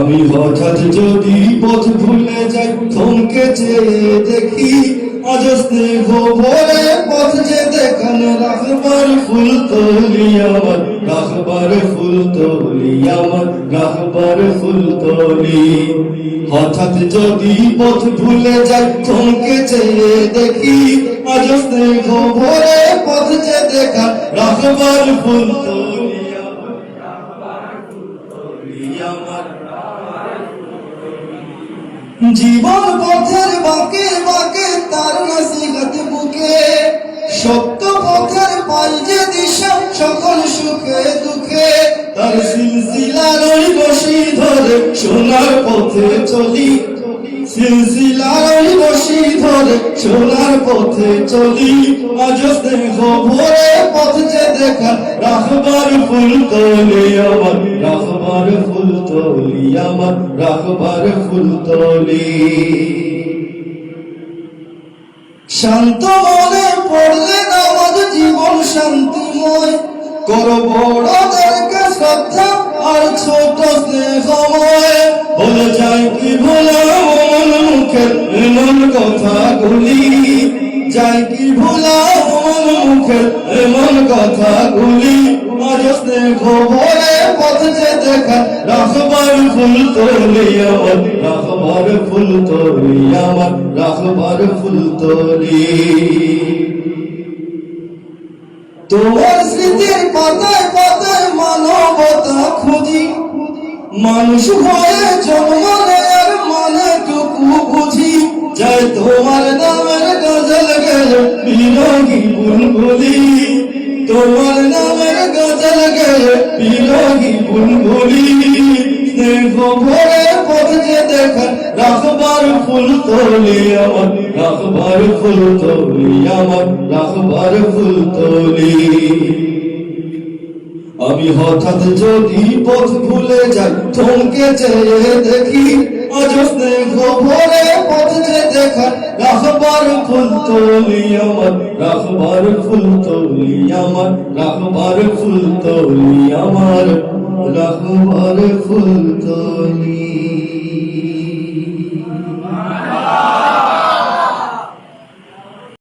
আমি হঠাৎ যদি পথ ভুলে যাই থমকে চেয়ে দেখি স্নেহ ভরে পথ যে দেখান রাখবার ফুল তলি আমার, রাখবার ফুল তলি আমার, রাখবার ফুল তলি। হঠাৎ যদি পথ ভুলে যাই থমকে চেয়ে দেখি স্নেহ ভরে পথ যে দেখা রাখবার ফুল জীবন পথের বাঁকে বাঁকে তার নসিহত বুকে, সত্য পথের পাই যে দিশা, সকল সুখে দুঃখে, তার সিলসিলার ওই বসি ধরে, সোনার পথে চলি। সিলসিলার ওই বসি ধরে, সোনার পথে চলি। আজ স্নেহ ভরে পথ যে দেখা রাখবার ফুল তোলে আমার, রাখবার ফুল তোলি আমার রাখবার ফুল তোলি শান্ত মনে পড়লে নামাজ জীবন শান্তিময়। কর বড়দেরকে শ্রদ্ধা আর ছোট স্নেহময়। বলে যায় কি ভোলা মন মুখের এমন কথাগুলি। যায় কি ভোলা মন মুখের এমন কথাগুলি। আজ স্নেহ ভরে পথ রাখবার ফুল তোলি আমার, রাখবার ফুল তোলি আমার, রাখবার ফুল তোলি। তোমার স্মৃতির পাতায় পাতায় মানবতা খুঁজি, মানুষ হয়ে জন্ম নেয়ার মানে টুকু বুঝি। যাই তোমার নামের গজল গেল বিরোগী বুলবুলি তোমার নামের গজল গেল বিরোগী দেখা আমি হঠাৎ যদি পথ ভুলে যাই, থমকে চেয়ে দেখি পথ যে দেখা, রাখবার ফুল তোলি আমার, রাখবার ফুল তোলি আমার, রাখবার ফুল তোলি আমার। রাখবার ফুল তোলি